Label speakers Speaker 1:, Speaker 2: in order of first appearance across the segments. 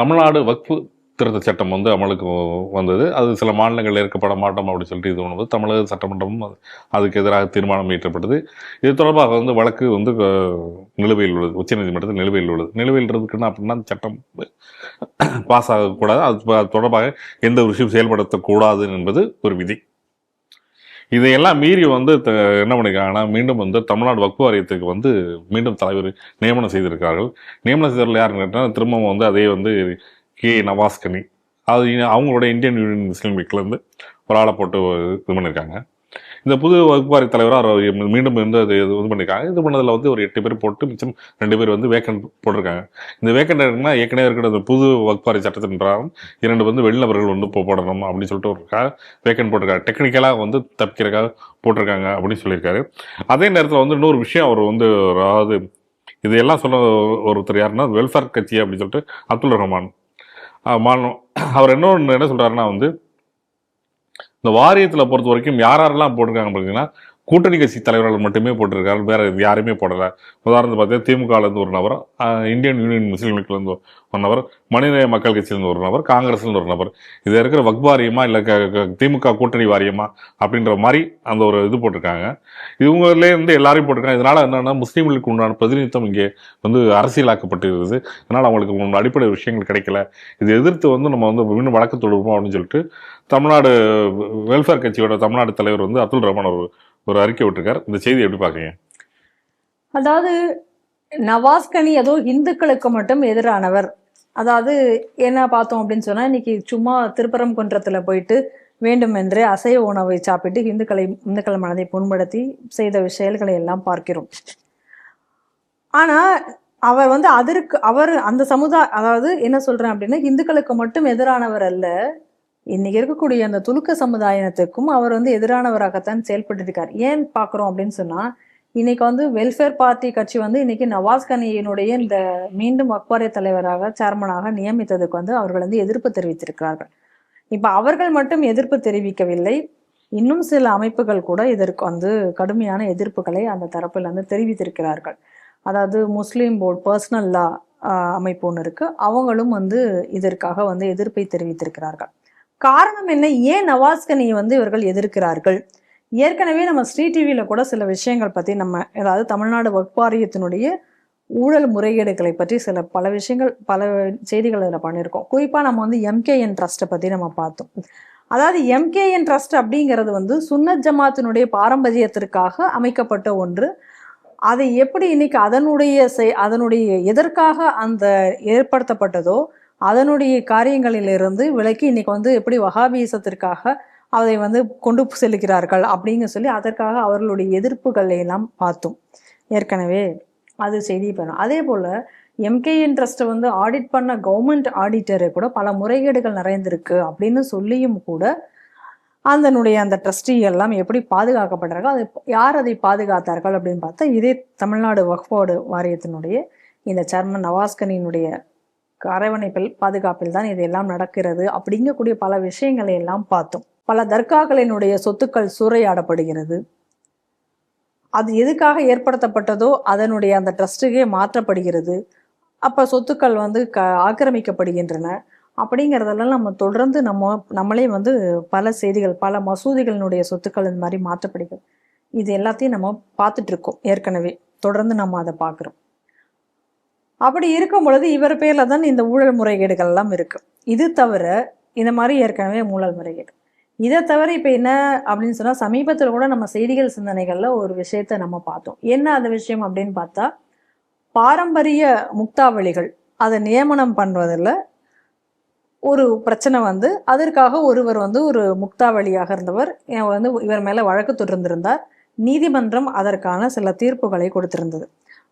Speaker 1: தமிழ்நாடு வக்ஃபு திருத்த சட்டம் வந்து அமலுக்கு வந்தது. அது சில மாநிலங்களில் இருக்கப்பட மாட்டோம் அப்படின்னு சொல்லிட்டு இது பண்ணும்போது தமிழக சட்டமன்றமும் அதுக்கு எதிராக தீர்மானம் இயற்றப்பட்டது. இது தொடர்பாக வந்து வழக்கு வந்து நிலுவையில் உள்ளது. உச்சநீதிமன்றத்தில் நிலுவையில் உள்ளது. நிலுவையில் இருக்குன்னா அப்படின்னா சட்டம் பாஸ் ஆகக்கூடாது. அது தொடர்பாக எந்த ஒரு விஷயம் செயல்படுத்தக்கூடாது என்பது ஒரு விதி. இதையெல்லாம் மீறி வந்து த- என்ன பண்ணியிருக்காங்கன்னா மீண்டும் வந்து தமிழ்நாடு வக்ஃபு வாரியத்துக்கு வந்து மீண்டும் தலைவர் நியமனம் செய்திருக்கார்கள் நியமனம் செய்தவர்கள் யாருன்னு கேட்டால் திரும்பவும் வந்து அதே வந்து கே. நவாஸ்கனி. அது அவங்களோட இந்தியன் யூனியன் முஸ்லீம் லீக்லேருந்து ஒரு ஆளை போட்டு இது பண்ணியிருக்காங்க இந்த புது வகுப்பாரி தலைவராக அவர் மீண்டும் வந்து அது இது பண்ணியிருக்காங்க இது பண்ணதில் வந்து ஒரு எட்டு பேர் போட்டு மிச்சம் ரெண்டு பேர் வந்து வேக்கண்ட் போட்டிருக்காங்க. இந்த வேக்கண்ட் இருக்குன்னா ஏற்கனவே இருக்கிற அந்த புது வகுப்பாரி சட்டத்தின் பிரகாரம் இரண்டு வந்து வெளிநபர்கள் வந்து போடணும் அப்படின்னு சொல்லிட்டு ஒரு வேக்கண்ட் போட்டிருக்காரு. டெக்னிக்கலாக வந்து தப்பிக்கிறக்காக போட்டிருக்காங்க அப்படின்னு சொல்லியிருக்காரு. அதே நேரத்தில் வந்து இன்னொரு விஷயம் அவர் வந்து அதாவது இதையெல்லாம் சொன்ன ஒருத்தர் யாருன்னா வெல்ஃபேர் கட்சி அப்படின்னு சொல்லிட்டு அப்துல் ரஹ்மான். மானம் அவர் இன்னொன்று என்ன சொல்கிறாருன்னா வந்து இந்த வாரியத்தில் பொறுத்த வரைக்கும் யார் யாரெல்லாம் போட்டிருக்காங்க பார்த்தீங்கன்னா கூட்டணி கட்சி தலைவர்கள் மட்டுமே போட்டிருக்காரு வேற யாருமே போடல. உதாரணத்துக்கு பார்த்தீங்கன்னா திமுகலேருந்து ஒரு நபர் இந்தியன் யூனியன் முஸ்லீம் லீக்லேருந்து ஒரு நபர் மனிதநேய மக்கள் கட்சியிலேருந்து ஒரு நபர் காங்கிரஸ்லேருந்து ஒரு நபர். இது இருக்கிற வக் வாரியமா இல்லை க க- திமுக கூட்டணி வாரியமா அப்படின்ற மாதிரி அந்த ஒரு இது போட்டிருக்காங்க. இவங்களே இருந்து எல்லாரையும் போட்டிருக்காங்க. இதனால என்னன்னா முஸ்லீம்களுக்கு உண்டான பிரதிநிதித்துவம் இங்கே வந்து அரசியலாக்கப்பட்டிருக்குது. அதனால் அவங்களுக்கு அடிப்படை விஷயங்கள் கிடைக்கல. இதை எதிர்த்து வந்து நம்ம வந்து இன்னும் வழக்கு தொடுப்போம் அப்படின்னு சொல்லிட்டு தமிழ்நாடு வெல்ஃபேர் கட்சியோட தமிழ்நாடு தலைவர் வந்து அப்துல் ரஹ்மான் ஒரு ஒரு அறிக்கை விட்டுருக்கார். இந்த செய்தி எப்படி பார்க்குறீங்க?
Speaker 2: அதாவது நவாஸ்கனி ஏதோ இந்துக்களுக்கு மட்டும் எதிரானவர். அதாவது என்ன பார்த்தோம் அப்படின்னு சொன்னால் இன்னைக்கு சும்மா திருப்பரங்குன்றத்துல போயிட்டு வேண்டுமென்றே அசைவ உணவை சாப்பிட்டு இந்துக்களை இந்துக்கள் மனதை புண்படுத்தி செய்த செயல்களை எல்லாம் பார்க்கிறோம். ஆனால் அவர் வந்து அதற்கு அவர் அந்த சமுதாய அதாவது என்ன சொல்கிறேன் அப்படின்னா இந்துக்களுக்கு மட்டும் எதிரானவர் அல்ல. இன்னைக்கு இருக்கக்கூடிய அந்த துலுக்க சமுதாயத்துக்கும் அவர் வந்து எதிரானவராகத்தான் செயல்பட்டு இருக்கார் ஏன் பாக்குறோம் அப்படின்னு சொன்னா இன்னைக்கு வந்து வெல்ஃபேர் பார்ட்டி கட்சி வந்து இன்னைக்கு நவாஸ் கனியினுடைய இந்த மீண்டும் அக்வாரிய தலைவராக சேர்மனாக நியமித்ததுக்கு வந்து அவர்கள் வந்து எதிர்ப்பு தெரிவித்திருக்கிறார்கள். இப்ப அவர்கள் மட்டும் எதிர்ப்பு தெரிவிக்கவில்லை. இன்னும் சில அமைப்புகள் கூட இதற்கு வந்து கடுமையான எதிர்ப்புகளை அந்த தரப்பில் வந்து தெரிவித்திருக்கிறார்கள். அதாவது முஸ்லீம் போர்டு பர்சனல் லா அமைப்பு ஒன்று இருக்கு. அவங்களும் வந்து இதற்காக வந்து எதிர்ப்பை தெரிவித்திருக்கிறார்கள். காரணம் என்ன? ஏன் நவாஸ்கனியை வந்து இவர்கள் எதிர்க்கிறார்கள்? ஏற்கனவே நம்ம ஸ்ரீ டிவியில் கூட சில விஷயங்கள் பற்றி நம்ம அதாவது தமிழ்நாடு வக்பாரியத்தினுடைய ஊழல் முறைகேடுகளை பற்றி சில பல விஷயங்கள் பல செய்திகள் இதில் பண்ணியிருக்கோம். குறிப்பாக நம்ம வந்து எம்கேஎன் ட்ரஸ்ட்டை பற்றி நம்ம பார்த்தோம். அதாவது எம்கேஎன் ட்ரஸ்ட் அப்படிங்கிறது வந்து சுன்னத் ஜமாத்தினுடைய பாரம்பரியத்திற்காக அமைக்கப்பட்ட ஒன்று. அதை எப்படி இன்னைக்கு அதனுடைய செய் அதனுடைய எதற்காக அந்த ஏற்படுத்தப்பட்டதோ அதனுடைய காரியங்களிலிருந்து விலக்கி இன்னைக்கு வந்து எப்படி வகாபீசத்திற்காக அதை வந்து கொண்டு செல்கிறார்கள் அப்படிங்க சொல்லி அதற்காக அவர்களுடைய எதிர்ப்புகளை எல்லாம் பார்த்தோம். ஏற்கனவே அது செய்தி பெறும் அதே போல எம்கேஎன் ட்ரஸ்ட்டை வந்து ஆடிட் பண்ண கவர்மெண்ட் ஆடிட்டரு கூட பல முறைகேடுகள் நிறைந்திருக்கு அப்படின்னு சொல்லியும் கூட அதனுடைய அந்த ட்ரஸ்டி எல்லாம் எப்படி பாதுகாக்கப்படுறார்கள் அது யார் அதை பாதுகாத்தார்கள் அப்படின்னு பார்த்தா இதே தமிழ்நாடு வக்ஃபோர்டு வாரியத்தினுடைய இந்த சேர்மன் நவாஸ்கனியினுடைய அரவணைப்பில் பாதுகாப்பில் தான் இதெல்லாம் நடக்கிறது அப்படிங்கக்கூடிய பல விஷயங்களை எல்லாம் பார்த்தோம். பல தர்காக்களினுடைய சொத்துக்கள் சூறையாடப்படுகிறது. அது எதுக்காக ஏற்படுத்தப்பட்டதோ அதனுடைய அந்த ட்ரஸ்ட்டுக்கே மாற்றப்படுகிறது. அப்போ சொத்துக்கள் வந்து க ஆக்கிரமிக்கப்படுகின்றன. அப்படிங்கிறதெல்லாம் நம்ம தொடர்ந்து நம்ம நம்மளே வந்து பல செய்திகள் பல மசூதிகளினுடைய சொத்துக்கள் இந்த மாதிரி மாற்றப்படுகிறது. இது எல்லாத்தையும் நம்ம பார்த்துட்ருக்கோம் ஏற்கனவே தொடர்ந்து நம்ம அதை பார்க்குறோம். அப்படி இருக்கும் பொழுது இவர் பேரில் தான் இந்த ஊழல் முறைகேடுகள்லாம் இருக்குது இது தவிர இந்த மாதிரி ஏற்கனவே ஊழல் முறைகேடு. இதை தவிர இப்போ என்ன அப்படின்னு சொன்னால் சமீபத்தில் கூட நம்ம செய்திகள் சிந்தனைகளில் ஒரு விஷயத்த நம்ம பார்த்தோம். என்ன அந்த விஷயம் அப்படின்னு பார்த்தா பாரம்பரிய முக்தாவளிகள் அதை நியமனம் பண்ணுவதில் ஒரு பிரச்சனை வந்து அதற்காக ஒருவர் வந்து ஒரு முக்தாவளியாக இருந்தவர் வந்து இவர் மேலே வழக்கு தொடர்ந்திருந்தார் நீதிமன்றம் அதற்கான சில தீர்ப்புகளை கொடுத்திருந்தது.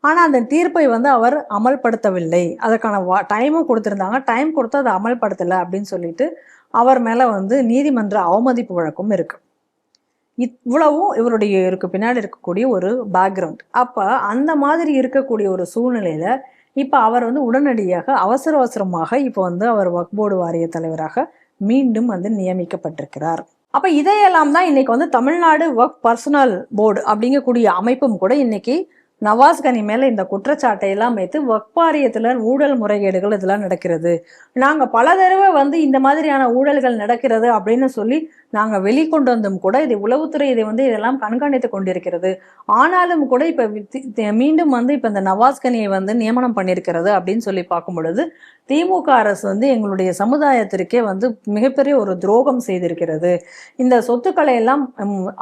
Speaker 2: ஆனால் அந்த தீர்ப்பை வந்து அவர் அமல்படுத்தவில்லை. அதற்கான வா டைமும் கொடுத்துருந்தாங்க. டைம் கொடுத்து அதை அமல்படுத்தலை அப்படின்னு சொல்லிட்டு அவர் மேலே வந்து நீதிமன்ற அவமதிப்பு வழக்கும் இருக்கு. இவ்வளவும் இவருடைய இருக்கு பின்னாடி இருக்கக்கூடிய ஒரு பேக்ரவுண்ட் அப்போ அந்த மாதிரி இருக்கக்கூடிய ஒரு சூழ்நிலையில இப்போ அவர் வந்து உடனடியாக அவசர அவசரமாக இப்போ வந்து அவர் வக் போர்டு வாரிய தலைவராக மீண்டும் வந்து நியமிக்கப்பட்டிருக்கிறார். அப்ப இதையெல்லாம் தான் இன்னைக்கு வந்து தமிழ்நாடு ஒர்க் பர்சனல் போர்டு அப்படிங்கக்கூடிய அமைப்பும் கூட இன்னைக்கு நவாஸ் கனி மேல இந்த குற்றச்சாட்டை எல்லாம் வைத்து வக்பாரியத்துல ஊழல் முறைகேடுகள் இதெல்லாம் நடக்கிறது. நாங்க பல தடவை வந்து இந்த மாதிரியான ஊழல்கள் நடக்கிறது அப்படின்னு சொல்லி நாங்க வெளிக்கொண்டு வந்தும் கூட இது உளவுத்துறை இதை வந்து இதெல்லாம் கண்காணித்து கொண்டிருக்கிறது. ஆனாலும் கூட இப்போ மீண்டும் வந்து இப்போ இந்த நவாஸ்கனியை வந்து நியமனம் பண்ணியிருக்கிறது அப்படின்னு சொல்லி பார்க்கும் பொழுது திமுக அரசு வந்து எங்களுடைய சமுதாயத்திற்கே வந்து மிகப்பெரிய ஒரு துரோகம் செய்திருக்கிறது. இந்த சொத்துக்களை எல்லாம்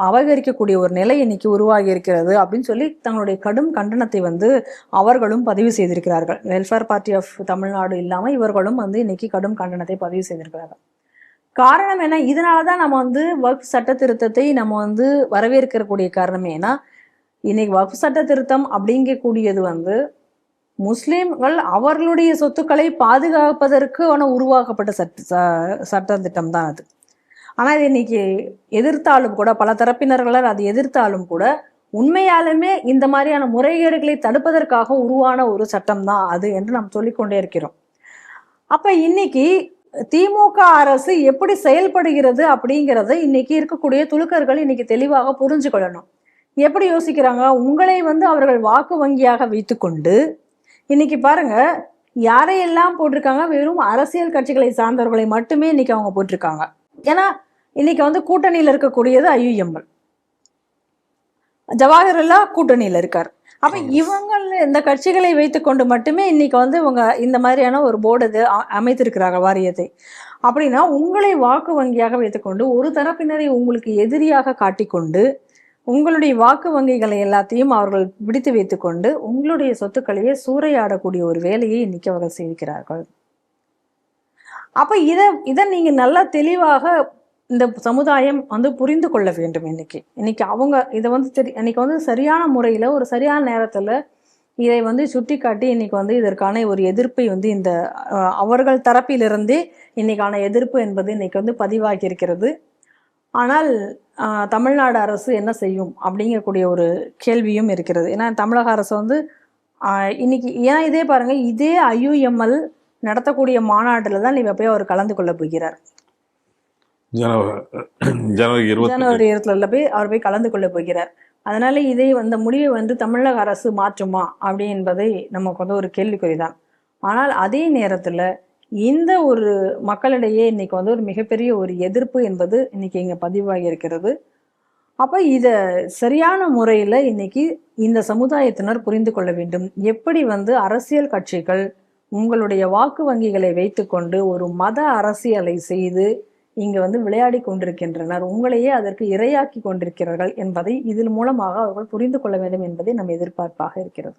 Speaker 2: அபகரிக்கக்கூடிய ஒரு நிலை இன்னைக்கு உருவாகி இருக்கிறது அப்படின்னு சொல்லி தங்களுடைய கடும் கண்டனத்தை வந்து அவர்களும் பதிவு செய்திருக்கிறார்கள். வெல்ஃபேர் பார்ட்டி ஆஃப் தமிழ்நாடு இல்லாமல் இவர்களும் வந்து இன்னைக்கு கடும் கண்டனத்தை பதிவு செய்திருக்கிறார்கள். காரணம் என்ன? இதனால தான் நம்ம வந்து வக்ஃப் சட்ட திருத்தத்தை நம்ம வந்து வரவேற்கக்கூடிய காரணம் ஏன்னா இன்னைக்கு வக்ஃப் சட்ட திருத்தம் அப்படிங்கக்கூடியது வந்து முஸ்லீம்கள் அவர்களுடைய சொத்துக்களை பாதுகாப்பதற்கான உருவாக்கப்பட்ட சட்ட ச- சட்ட திட்டம் தான் அது. ஆனால் இது இன்னைக்கு எதிர்த்தாலும் கூட பல தரப்பினர்களால் அது எதிர்த்தாலும் கூட உண்மையாலுமே இந்த மாதிரியான முறைகேடுகளை தடுப்பதற்காக உருவான ஒரு சட்டம் தான் அது என்று நாம் சொல்லிக்கொண்டே இருக்கிறோம். அப்ப இன்னைக்கு திமுக அரசு எப்படி செயல்படுகிறது அப்படிங்கறத இன்னைக்கு இருக்கக்கூடிய துலுக்கர்கள் இன்னைக்கு தெளிவாக புரிஞ்சு கொள்ளணும். எப்படி யோசிக்கிறாங்க? உங்களை வந்து அவர்கள் வாக்கு வங்கியாக வைத்துக்கொண்டு இன்னைக்கு பாருங்க யாரையெல்லாம் போட்டிருக்காங்க? வெறும் அரசியல் கட்சிகளை சார்ந்தவர்களை மட்டுமே இன்னைக்கு அவங்க போட்டிருக்காங்க. ஏன்னா இன்னைக்கு வந்து கூட்டணியில் இருக்கக்கூடியது ஐயுஎம்எல் ஜவாஹர்லா கூட்டணியில் இருக்கார். அப்ப இவங்க இந்த கட்சிகளை வைத்துக்கொண்டு மட்டுமே இன்னைக்கு வந்து இவங்க இந்த மாதிரியான ஒரு போர்டு இது அமைத்திருக்கிறாங்க வாரியத்தை. அப்படின்னா உங்களை வாக்கு வங்கியாக வைத்துக்கொண்டு ஒரு தரப்பினரை உங்களுக்கு எதிரியாக காட்டிக்கொண்டு உங்களுடைய வாக்கு வங்கிகளை எல்லாத்தையும் அவர்கள் பிடித்து வைத்துக்கொண்டு உங்களுடைய சொத்துக்களையே சூறையாடக்கூடிய ஒரு வேலையை இன்னைக்கு அவர்கள் செய்கிறார்கள் அப்ப இத இதை நீங்க நல்லா தெளிவாக இந்த சமுதாயம் வந்து புரிந்து கொள்ள வேண்டும் இன்னைக்கு. இன்னைக்கு அவங்க இதை வந்து தெரி இன்னைக்கு வந்து சரியான முறையில ஒரு சரியான நேரத்துல இதை வந்து சுட்டிக்காட்டி இன்னைக்கு வந்து இதற்கான ஒரு எதிர்ப்பை வந்து இந்த அவர்கள் தரப்பிலிருந்தே இன்னைக்கான எதிர்ப்பு என்பது இன்னைக்கு வந்து பதிவாகி இருக்கிறது. ஆனால் தமிழ்நாடு அரசு என்ன செய்யும் அப்படிங்கக்கூடிய ஒரு கேள்வியும் இருக்கிறது. ஏன்னா தமிழக அரசு வந்து இன்னைக்கு ஏன் இதே பாருங்க இதே ஐயுஎம்எல் நடத்தக்கூடிய மாநாட்டில் தான் இவ போய் அவர் கலந்து கொள்ள போகிறார். ஜனவரி இருபத்துல போய் அவர் போய் கலந்து கொள்ள போகிறார். அதனால இதை அந்த முடிவை வந்து தமிழக அரசு மாற்றுமா அப்படி என்பதை நமக்கு வந்து ஒரு கேள்விக்குறிதான். ஆனால் அதே நேரத்துல இந்த ஒரு மக்களிடையே இன்னைக்கு வந்து ஒரு மிகப்பெரிய ஒரு எதிர்ப்பு என்பது இன்னைக்கு இங்க பதிவாகி இருக்கிறது. அப்ப இத சரியான முறையில இன்னைக்கு இந்த சமுதாயத்தினர் புரிந்து கொள்ள வேண்டும். எப்படி வந்து அரசியல் கட்சிகள் உங்களுடைய வாக்கு வங்கிகளை வைத்துக்கொண்டு ஒரு மத அரசியலை செய்து இங்கு வந்து விளையாடி கொண்டிருக்கின்றனர். உங்களையே அதற்கு இரையாக்கி கொண்டிருக்கிறார்கள் என்பதை இதன் மூலமாக அவர்கள் புரிந்து கொள்ள வேண்டும் என்பதை நம் எதிர்பார்ப்பாக இருக்கிறது.